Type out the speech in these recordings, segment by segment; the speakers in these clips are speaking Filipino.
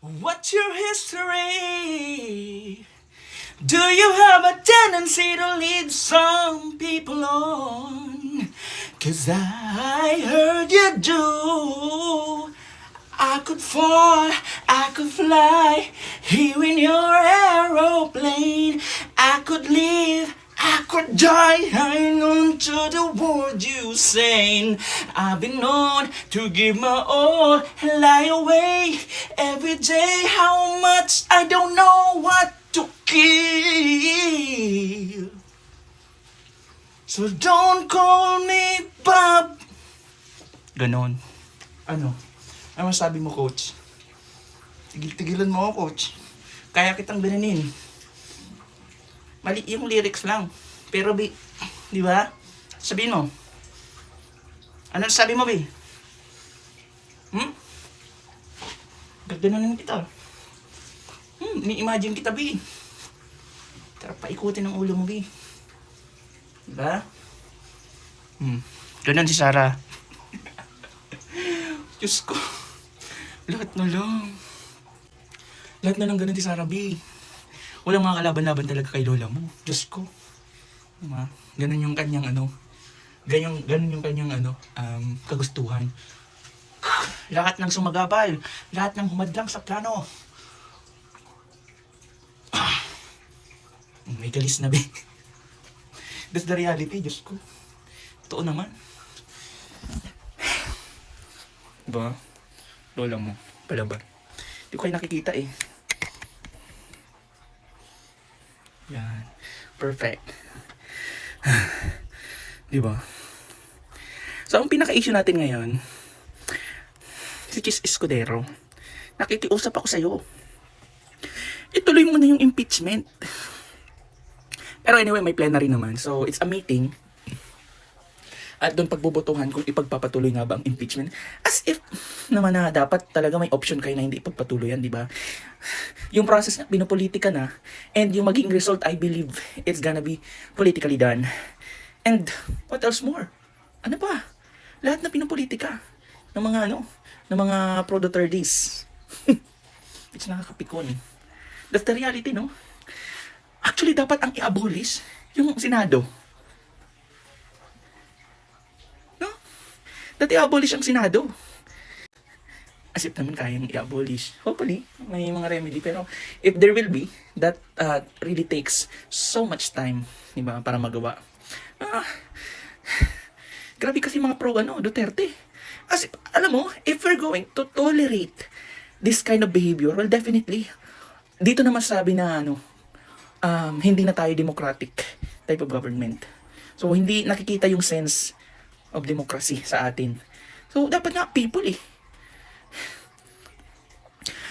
What's your history? Do you have a tendency to lead some people on? Cause I heard you do. I could fall, I could fly here in your aeroplane. I could live, I could die hanging on to the words you saying. I've been known to give my all lie awake every day. How much I don't know what to give. So don't call me Bob. Ganon. Ano? Ano sabi mo, coach? Tigil-tigilan mo ako, coach. Kaya kitang binanin. Mali yung lyrics lang. Pero, bi, di ba? Sabihin mo. Ano sabi mo, bi? Hmm? Gaganonin kita. Hmm, ni-imagine kita, bi. Tara, paikutin ang ulo mo, bi. Diba? Hmm. Ganon si Sarah. Diyos ko. Lahat na lang. Lahat na lang ganun si Sarah B. Walang mga kalaban-laban talaga kay Lola mo. Diyos ko. Diba? Ganun yung kanyang ano. Ganyan, ganun yung kanyang ano, um, kagustuhan. Lahat ng sumagabal. Lahat ng humadlang sa plano. Ah. May galis na, be. That's the reality, Diyos ko. Totoo naman. Diba? Lola mo. Palaban. Hindi ko kayo nakikita eh. Yan. Perfect. diba? So, ang pinaka-issue natin ngayon, si Chis Escudero, nakikiusap ako sa'yo. Ituloy mo na yung impeachment. Pero anyway, may plenary naman. So, it's a meeting. At doon pagbubutuhan kung ipagpapatuloy nga ba ang impeachment. As if naman na dapat talaga may option kayo na hindi ipagpatuloy yan, di ba? Yung process na pinopolitika na and yung maging result, I believe it's gonna be politically done. And what else more? Ano pa? Lahat na pinopolitika ng mga ano, ng mga pro-Dutertes. It's nakakapikon. That's the reality, no? Actually, dapat ang i-abolish yung Senado. No? Dati i-abolish ang Senado. As if naman kayang i-abolish. Hopefully, may mga remedy. Pero if there will be, that uh, really takes so much time, di ba, para magawa. Ah, grabe kasi mga pro, ano, Duterte. As if, alam mo, if we're going to tolerate this kind of behavior, well, definitely, dito na masabi na, ano, um, hindi na tayo democratic type of government. So, hindi nakikita yung sense of democracy sa atin. So, dapat nga people eh.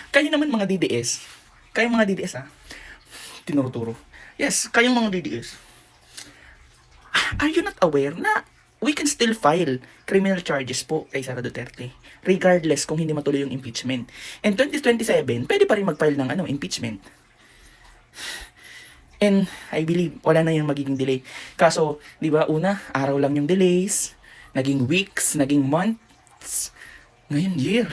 Kayo naman mga DDS, kayo mga DDS ha, tinuruturo. Yes, kayong mga DDS. Are you not aware na we can still file criminal charges po kay Sara Duterte regardless kung hindi matuloy yung impeachment. And 2027, pwede pa rin mag-file ng ano, impeachment. And I believe wala na yung magiging delay. Kaso, 'di ba, una, araw lang yung delays, naging weeks, naging months, Ну, він є.